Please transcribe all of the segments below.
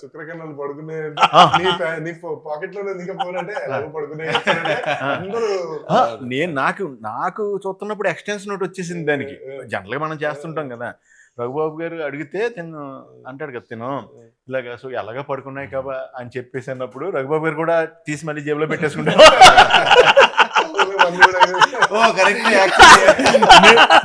శుక్రకన్నాలు పడుకునే. నీ పాకెట్లో ఇంకా పడుకునే అందరూ నేను నాకు నాకు చూస్తున్నప్పుడు ఎక్స్టెన్షన్ ఒకటి వచ్చేసింది దానికి. జనరల్గా మనం చేస్తుంటాం కదా. రఘుబాబు గారు అడిగితే తిను అంటాడు కదా తిను. ఇలాగ సో ఎలాగ పడుకున్నాయి కాబా అని చెప్పేసి అన్నప్పుడు రఘుబాబు గారు కూడా తీసి మళ్ళీ జేబులో కూడా ఓ కరెక్ట్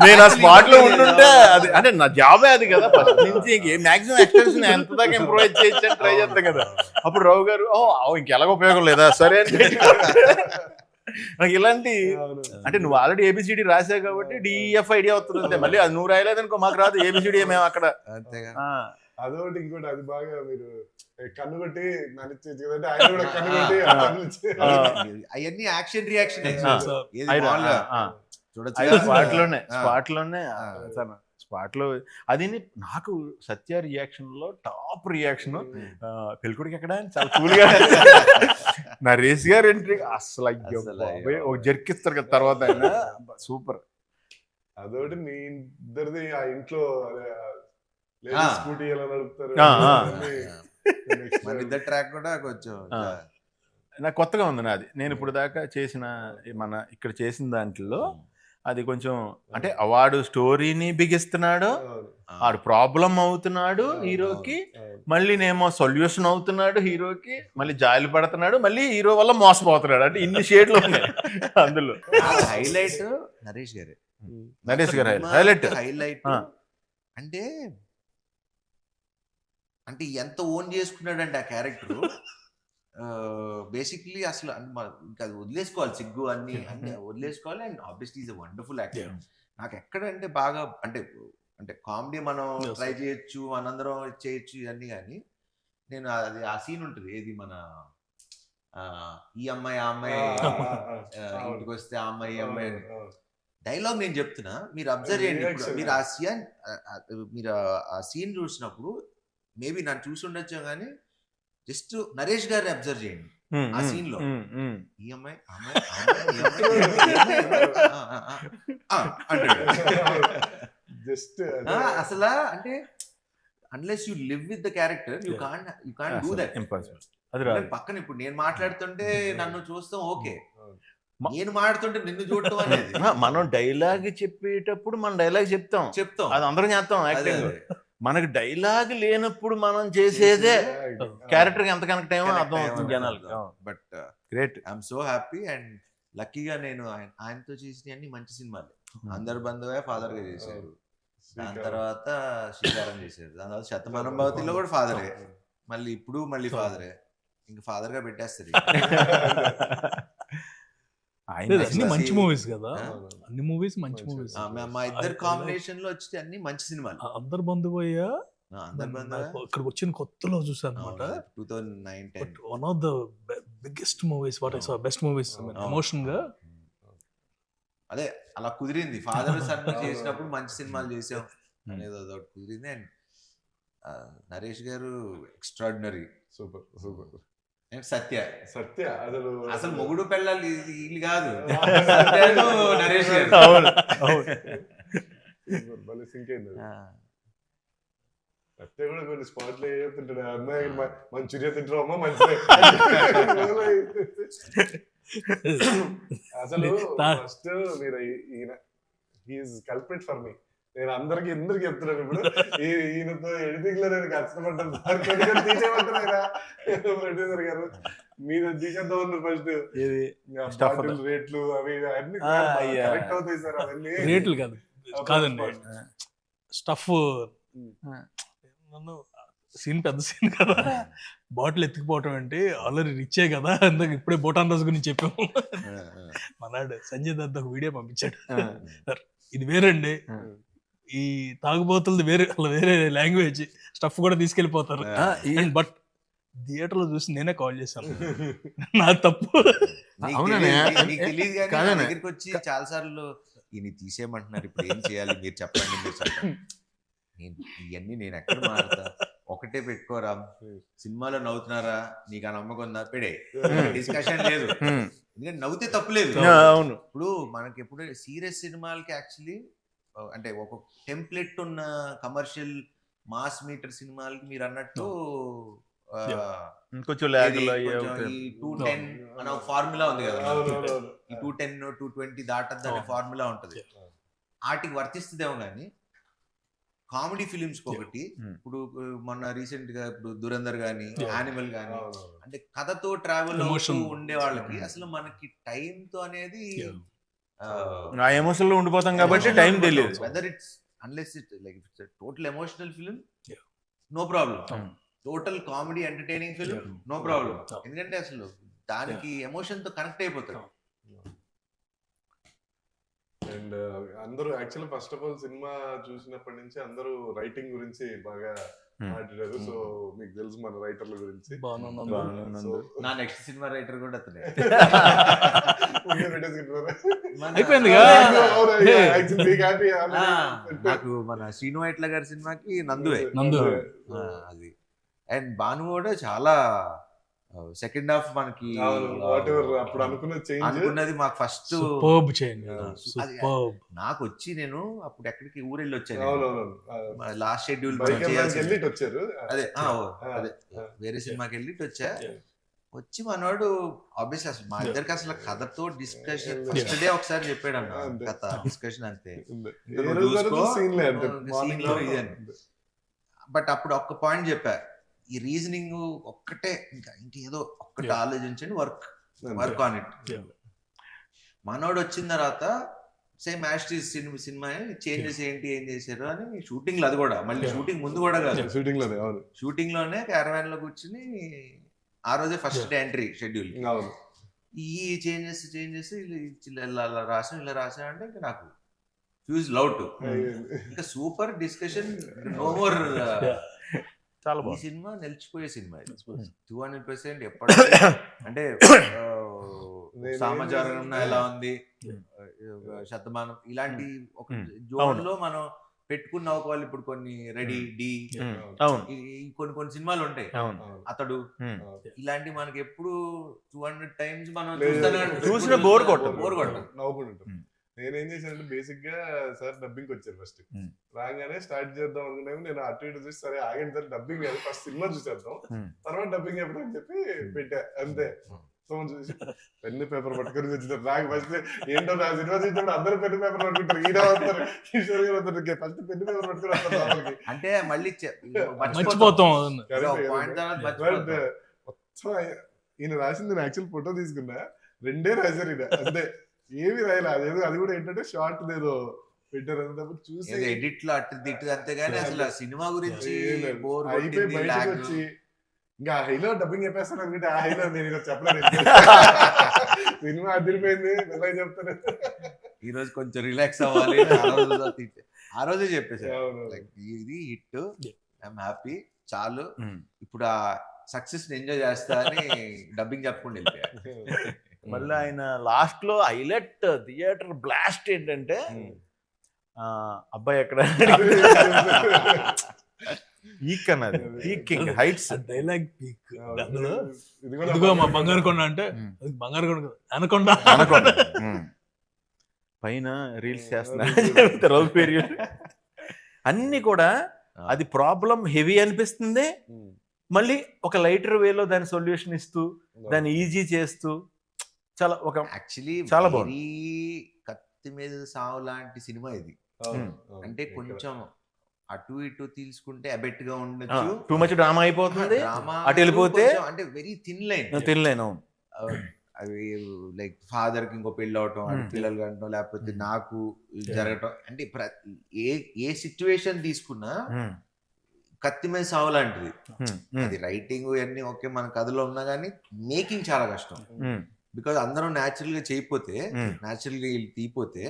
నేను ఆ స్పాట్లో ఉండుంటే అది అంటే నా జాబే అది కదా ఫస్ట్ నుంచి మాక్సిమం ఎక్స్టెన్షన్ ఎంత దాకా ఇంప్రూవైజ్ చేయొచ్చు అని ట్రై చేస్తాం కదా. అప్పుడు రావు గారు ఓ ఇంకెలాగ ఉపయోగం లేదా? సరే అని నాకు ఇలాంటి. అంటే నువ్వు ఆల్రెడీ ఏబిసిడి రాసావు కాబట్టి డిఎఫ్ ఐడియా వస్తుంది అంతే. మళ్ళీ అది నువ్వు రాయలేదనుకో మాకు రాదు. ఏబిసిడి మేము అక్కడ. అంతేగా. అదొకటి ఇంకోటి అది బాగా మీరు కన్ను కొట్టి కదంటే ఆయన కూడా కన్ను కొట్టి. అవన్నీ యాక్షన్ రియాక్షన్. చూడొచ్చు? స్పాట్లోనే. స్పాట్లోనే. స్పాట్లో అది నాకు సత్య రియాక్షన్లో టాప్ రియాక్షన్ పెళ్ళికొడికి ఎక్కడ చాలా కూల్గా నరేష్ గారు ఎంట్రీ అసలు అయ్యో. ఒక జర్కిస్తారు కదా తర్వాత ఆయన సూపర్ అదొకటి మీ ఇద్దరిది ఆ ఇంట్లో. స్కూటీ ఎలా నడుపుతారు? మన ఇద్దరు ట్రాక్ కూడా కొంచెం. నాకు కొత్తగా ఉంది నాది నేను ఇప్పుడు దాకా చేసిన మన ఇక్కడ చేసిన దాంట్లో అది కొంచెం అంటే వాడు స్టోరీని బిగిస్తున్నాడు ఆడు ప్రాబ్లం అవుతున్నాడు హీరోకి. మళ్ళీ నేమో సొల్యూషన్ అవుతున్నాడు హీరోకి మళ్ళీ జాలి పడుతున్నాడు మళ్ళీ హీరో వల్ల మోసపోతున్నాడు. అంటే ఇన్ని షేడ్లు ఉన్నాయి అందులో. హైలైట్ నరేష్ గారే. నరేష్ గారు హైలైట్ హైలైట్. అంటే అంటే ఎంత ఓన్ చేసుకున్నాడంటే ఆ క్యారెక్టర్ బేసిక్లీ అసలు ఇంకా అది వదిలేసుకోవాలి సిగ్గు అన్ని అన్ని వదిలేసుకోవాలి and obviously is wonderful actor నాకు ఎక్కడ అంటే బాగా అంటే అంటే కామెడీ మనం ట్రై. చేయొచ్చు మనందరం చేయొచ్చు ఇవన్నీ కానీ నేను అది ఆ సీన్ ఉంటుంది ఏది మన ఈ అమ్మాయి ఆ అమ్మాయి ఆ, ఆ, అవును. ఇంటికి వస్తే ఆ అమ్మాయి ఈ అమ్మాయి అని. డైలాగ్ నేను చెప్తున్నా మీరు అబ్జర్వ్ చేయండి. మీరు ఆ సీన్ మీరు ఆ సీన్ చూసినప్పుడు మేబీ నన్ను చూసి ఉండొచ్చు కానీ జస్ట్ నరేష్ గారిని అబ్జర్వ్ చేయండి ఆ scene లో. ఈ అమ్మాయి జస్ట్ అసలు అంటే unless you live with the character you. Can you can do that పక్కన ఇప్పుడు నేను మాట్లాడుతుంటే నన్ను చూస్తాం ఓకే. నేను మాట్లాడుతుంటే నిన్ను చూడటం అనేది. మనం డైలాగ్ చెప్పేటప్పుడు మనం డైలాగ్ చెప్తాం. చెప్తాం. అది అందరం చేస్తాం యాక్టింగ్. మనకి డైలాగ్ లేనప్పుడు మనం చేసేదే క్యారెక్టర్ ఎంత కనెక్ట్ Connect అర్థం అవుతుంది జనాలకి. అర్థం. But great I'm so happy and లక్కీగా నేను ఆయన ఆయనతో చేసిన అన్ని మంచి సినిమాలు. అందరు బంధువే ఫాదర్గా చేశారు దాని తర్వాత శ్రీకారం చేశారు. దాని తర్వాత శతమానం భవతిలో కూడా ఫాదరే మళ్ళీ ఇప్పుడు మళ్ళీ ఫాదరే ఇంకా ఫాదర్గా పెట్టేస్తారు. అన్ని. మంచి మూవీస్ కదా? అన్ని మూవీస్ మంచి మూవీస్ మా- ఇద్దరు కాంబినేషన్లో వచ్చి అన్ని మంచి సినిమాలు. అందరు బంధువయ్యా? ఆ, అందరు బంధువే? ఇక్కడికి వచ్చిన కొత్తలో చూసాను అనమాట one of the biggest movies what I saw best movies ఎమోషన్గా అదే అలా కుదిరింది. ఫాదర్ సన్ చేసినప్పుడు మంచి సినిమాలు చేసాం. అనేది అదొకటి కుదిరింది. And Naresh garu extraordinary super super. Satya? Satya అసలు అసలు మొగుడు పెళ్ళాలి వీళ్ళు కాదు. నరేష్ గారు. అవును సింక్ అయింది సత్య కూడా కొన్ని స్పాట్లు ఏ తింటాడు అమ్మాయి మంచూరియా తింటారు అమ్మ? మంచిదే అసలు ఫస్ట్ మీరు ఈయన హీఈస్ కల్ప్రిట్ ఫర్ మీ నేను అందరికి ఎందుకు చెప్తున్నాను ఇప్పుడు? ఈ- ఈయనతో ఎడిటింగ్లో నేను కష్టపడ్డాను. ప్రొడ్యూసర్ గారు. మీరు తీసేద్దాం ఉన్నారు ఫస్ట్. రేట్లు అవి అన్ని. కరెక్ట్ అవుతాయి సార్ అవన్నీ. రేట్లు కాదు. కాదండి. స్టఫ్. నన్ను సీన్ పెద్ద సీన్ కదా. బాటిల్ ఎత్తుకుపోవటం అంటే ఆల్రెడీ రిచ్చే కదా. అందుకు ఇప్పుడే బోటాన్ రోజు గురించి చెప్పాము. మనాడు సంజయ్ దత్ ఒక వీడియో పంపించాడు. ఇది వేరండి. ఈ తాగుబోతులది వేరే వేరే లాంగ్వేజ్ స్టఫ్ కూడా ఈ- బట్ థియేటర్లో చూసి నేనే కాల్ చేశాను. నా తప్పు? దగ్గరికి వచ్చి చాలా సార్లు ఈయన తీసేయమంటున్నారు ఇప్పుడు ఏం చేయాలి? మీరు చెప్పండి మీరు నేను ఇవన్నీ నేను ఎక్కడ మారుతా? ఒకటే పెట్టుకోరా? సినిమాలో నవ్వుతున్నారా? నీకు ఆ నమ్మకం ఉందా? పెడే. డిస్కషన్ లేదు. ఎందుకంటే నవ్వుతే తప్పులేదు ఆ, అవును. ఇప్పుడు మనకి ఎప్పుడు సీరియస్ సినిమాలకి యాక్చువల్లీ అంటే ఒక టెంప్లెట్ ఉన్న కమర్షియల్ మాస్ మీటర్ సినిమాలకి మీరు అన్నట్టు కొంచెం ఈ టూ టెన్ అనే ఫార్ములా ఉంది కదా. ఈ టూ టెన్ టూ ట్వంటీ దాటద్దు అనే. ఫార్ములా ఉంటది వాటికి వర్తిస్తుందేమో కానీ కామెడీ ఫిలిమ్స్ ఒకటి Hmm. ఇప్పుడు మొన్న రీసెంట్గా ఇప్పుడు దురందర్ గానీ. యానిమల్ గానీ. అంటే కథతో ట్రావెల్. ఉండే వాళ్ళకి. అసలు మనకి టైం తో అనేది. ఆ ఎమోషన్లో ఉండిపోతాం కాబట్టి టైం తెలియదు whether it's unless it like it's total emotional film Yeah. No problem. Total comedy entertaining film Yeah. No problem. ఎందుకంటే అసలు దానికి ఎమోషన్తో కనెక్ట్ అయిపోతాడు అండ్ అందరూ actually first of all cinema చూసినప్పటి నుంచి అందరూ రైటింగ్ గురించి బాగా Hmm. మాట్లాడారు. సో మీకు తెలుసు మన రైటర్ల గురించి. నా నెక్స్ట్ సినిమా రైటర్ కూడా అతనే. నాకు మన శ్రీను వైట్ల గారి సినిమాకి నందువే. నందు. అది. అండ్ భాను కూడా చాలా సెకండ్ హాఫ్ మనకి అప్పుడు చేంజ్ అనుకున్నది మాకు ఫస్ట్ సూపర్బ్ చేయండి Yeah. సూపర్బ్ నాకు వచ్చి నేను అప్పుడు ఎక్కడికి ఊరెళ్ళి వచ్చాను లాస్ట్ షెడ్యూల్ అదే అదే. వేరే సినిమాకి వెళ్ళి వచ్చా. వచ్చి మనోడు ఆబ్వియస్ అసలు మా. ఇద్దరికి అసలు కథతో డిస్కషన్. ఫస్ట్ డే ఒకసారి చెప్పాడు అన్న అంతే. కథ డిస్కషన్ అంతే. బట్ అప్పుడు ఒక్క పాయింట్ చెప్పా ఈ రీజనింగ్ ఒక్కటే ఇంకా ఇంకేదో ఒక్కటి. ఆలోచించండి వర్క్. Work on it. మనోడు వచ్చిన తర్వాత సేమ్ యాస్టీస్ సినిమా సినిమా చేంజెస్ ఏంటి ఏం చేశారు అని షూటింగ్లో అది కూడా. మళ్ళీ. షూటింగ్ ముందు కూడా కాదు. షూటింగ్లోనే అవును. షూటింగ్లోనే క్యారవాన్లో కూర్చుని ఆ రోజే ఫస్ట్ డే ఎంట్రీ షెడ్యూల్. అవును. ఈ చేంజెస్ చేంజెస్ ఇలా ఇలా రాసాం ఇలా రాసాం అంటే ఇంకా నాకు ఫ్యూజ్ లౌట్. ఇంకా సూపర్ డిస్కషన్ నో మోర్ చాలా ఈ సినిమా నిలిచిపోయే సినిమా ఇది. టూ హండ్రెడ్ పర్సెంట్ ఎప్పటి అంటే ఏం ఎలా ఉంది? ఆ, శతమానం ఇలాంటి ఒక Hmm. జోన్లో మనం పెట్టుకున్న వాళ్ళు ఇప్పుడు కొన్ని రెడీ డి కొన్ని కొన్ని సినిమాలు ఉంటాయి. అతడు. ఇలాంటి మనకి ఎప్పుడు టూ హండ్రెడ్ టైమ్స్ మనం. చూసిన ఎప్పుడు bore చూసినా కొట్టదు. నేనేం చేశానంటే బేసిక్గా సార్ డబ్బింగ్ వచ్చారు ఫస్ట్. రాగానే స్టార్ట్ చేద్దాం అనుకున్నాము నేను అటు ఇటు చూసి సరే ఆగండి సార్ డబ్బింగ్ కాదు ఫస్ట్ సినిమా చూసేద్దాం. తర్వాత డబ్బింగ్ ఎప్పుడు అని చెప్పి పెట్టా అంతే. ఉమ్. సో చూసి పెన్ను పేపర్ పట్టుకొని వచ్చిన నాకు ఫస్ట్ ఏంటో నా సినిమా చూసినప్పుడు అందరూ పెన్ను పేపర్ పట్టుకుంటారు. ఈయన వస్తారు కిషోర్ గారు వస్తారు. ఫస్ట్ పెన్ను పేపర్ పట్టుకుని వస్తారు. అంటే మళ్ళీ మర్చిపోతాం. But, మొత్తం ఈయన రాసింది నేను యాక్చువల్ ఫోటో తీసుకున్నా. రెండే రాశారు ఈయన అంతే. ఏమి రాయలే? అదేదో అది కూడా ఏంటంటే షార్ట్ ఏదో పెట్టారు చూసి ఎడిట్లో అటు తిట్టు అంతేగాని అసలు ఆ సినిమా గురించి ఏం లేదు. బోర్ అయిపోయి బయటకు. వచ్చి ఇంకా హైలో డబ్బింగ్ చెప్పేస్తాను అనుకుంటే ఆ హైలో నేను చెప్పలేదు. సినిమా అదిరిపోయింది ఎలా చెప్తాను ఈ రోజు కొంచెం రిలాక్స్ అవ్వాలి. ఆ రోజు తిట్టే. ఆ రోజే చెప్పేసారు ఇది హిట్. ఐఎమ్ హ్యాపీ చాలు. ఉమ్. ఇప్పుడు ఆ సక్సెస్ ఎంజాయ్ చేస్తా అని డబ్బింగ్ చెప్పకుండా వెళ్ళిపోయారు. మళ్ళీ ఆయన లాస్ట్లో హైలైట్ థియేటర్ బ్లాస్ట్ ఏంటంటే అబ్బాయి ఎక్కడ? పీక్ అన్నది పీకింగ్ హైట్స్. Dialogue peak. ఇదిగో మా బంగారు కొండ అంటే బంగారు కొండ అనకొండ. అనుకోండి. పైన రీల్స్ చేస్తున్నా. పేరు అన్ని కూడా అది ప్రాబ్లం హెవీ అనిపిస్తుంది. మళ్ళీ ఒక లైటర్ వేలో దాని సొల్యూషన్ ఇస్తూ దాన్ని ఈజీ చేస్తూ చాలా ఒక యాక్చువల్లీ చాలా బాగుంది. కత్తి మీద సావు లాంటి సినిమా ఇది. అంటే. కొంచెం అటు ఇటు తీసుకుంటే అబెట్గా ఉండొచ్చు. టూ మచ్ డ్రామా అయిపోతుంది. Drama అటు వెళ్ళిపోతే అంటే వెరీ థిన్ లైన్ తినలేను అవి లైక్ ఫాదర్కి ఇంకో పెళ్ళి అవటం అటు. పిల్లలు కంటం లేకపోతే. నాకు జరగటం. అంటే ఏ ఏ సిచ్యువేషన్ తీసుకున్నా కత్తి మీద సావు లాంటిది. అది రైటింగ్ ఇవన్నీ ఓకే మన కథలో ఉన్నా కానీ మేకింగ్ చాలా కష్టం. బికాజ్ అందరం న్యాచురల్గా చేయకపోతే న్యాచురల్గా వీళ్ళు తీయపోతే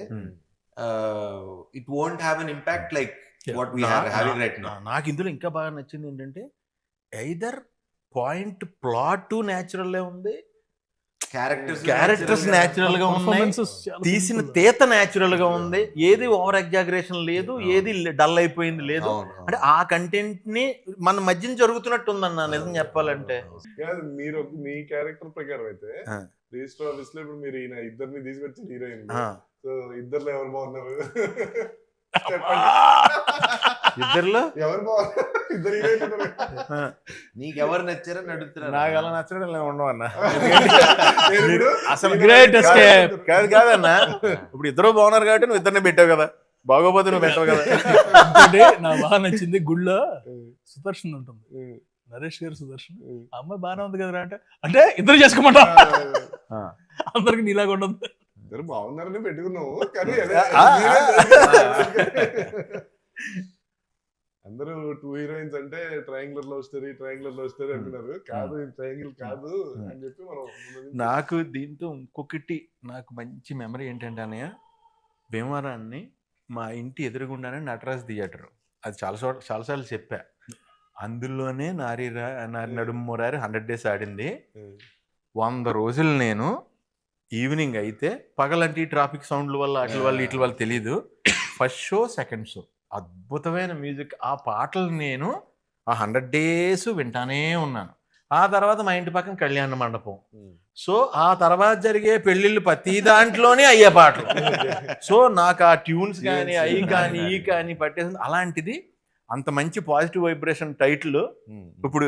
it won't have an impact like. What we having right now నాకు ఇందులో ఇంకా బాగా నచ్చింది ఏంటంటే ఐదర్ పాయింట్ ప్లాట్ న్యాచురల్ ఉంది క్యారెక్టర్స్ క్యారెక్టర్స్ న్యాచురల్గా ఉన్నాయి తీసిన. తేత న్యాచురల్గా ఉంది ఏది ఓవర్ ఎగ్జాగరేషన్ లేదు ఏది డల్ అయిపోయింది లేదు. అంటే ఆ కంటెంట్ని మన మధ్యన జరుగుతున్నట్టు ఉందన్న నిజం చెప్పాలంటే. మీరు మీ క్యారెక్టర్ ప్రకారం అయితే. రిజిస్టర్ ఆఫీస్లో ఇప్పుడు మీరు ఈయన ఇద్దరిని తీసుకొచ్చి హీరోయిన్. సో ఇద్దరులో ఎవరు బాగున్నారు? ఇద్దరిలో? ఎవరు బాగున్నారు ఇద్దరు నీకు ఎవరు నచ్చారని అడుగుతున్నారు. నాకు అలా నచ్చడం ఉండవు అన్న. అసలు escape. కాదు కాదన్న ఇప్పుడు ఇద్దరు బాగున్నారు కాబట్టి నువ్వు ఇద్దరిని పెట్టావు కదా. బాగోపోతే నువ్వు పెట్టావు కదా. అంటే నాకు బాగా నచ్చింది గుళ్ళో సుదర్శన్ ఉంటుంది. నరేష్ గారు సుదర్శన్. అమ్మాయి బాగానే ఉంది కదా అంటే అంటే ఇద్దరు చేసుకోమంటా. అందరికి నీలాగా ఉండదు. ఇద్దరు బాగున్నారని పెట్టుకున్నావు కానీ. అందరూ టూ హీరోయిన్స్ అంటే triangular love story triangular love story అంటున్నారు. కాదు ట్రయాంగిల్ కాదు అని చెప్పి మనం నాకు దీంతో ఇంకొకటి నాకు మంచి మెమరీ ఏంటంటే అన్నయ్య భీమవరాన్ని మా ఇంటి ఎదురుగుండానే నటరాజ్ థియేటర్ అది చాలా చోట్ల చాలాసార్లు చెప్పా. అందులోనే నారీరా నారి నడుము మురారి హండ్రెడ్ డేస్ ఆడింది. వంద రోజులు నేను ఈవినింగ్ అయితే పగలంటి ట్రాఫిక్ సౌండ్ల వల్ల అట్ల వల్ల ఇట్ల వల్ల తెలీదు. First show second show. అద్భుతమైన మ్యూజిక్. ఆ పాటలు నేను ఆ హండ్రెడ్ డేస్ వింటానే ఉన్నాను. ఆ తర్వాత మా ఇంటి పక్కన కళ్యాణ మండపం. సో ఆ తర్వాత జరిగే పెళ్ళిళ్ళు ప్రతి దాంట్లోనే అయ్యే పాటలు. సో నాకు ఆ ట్యూన్స్ కానీ అవి కానీ ఈ కానీ పట్టేసింది. అలాంటిది అంత మంచి పాజిటివ్ వైబ్రేషన్ టైటిల్ ఇప్పుడు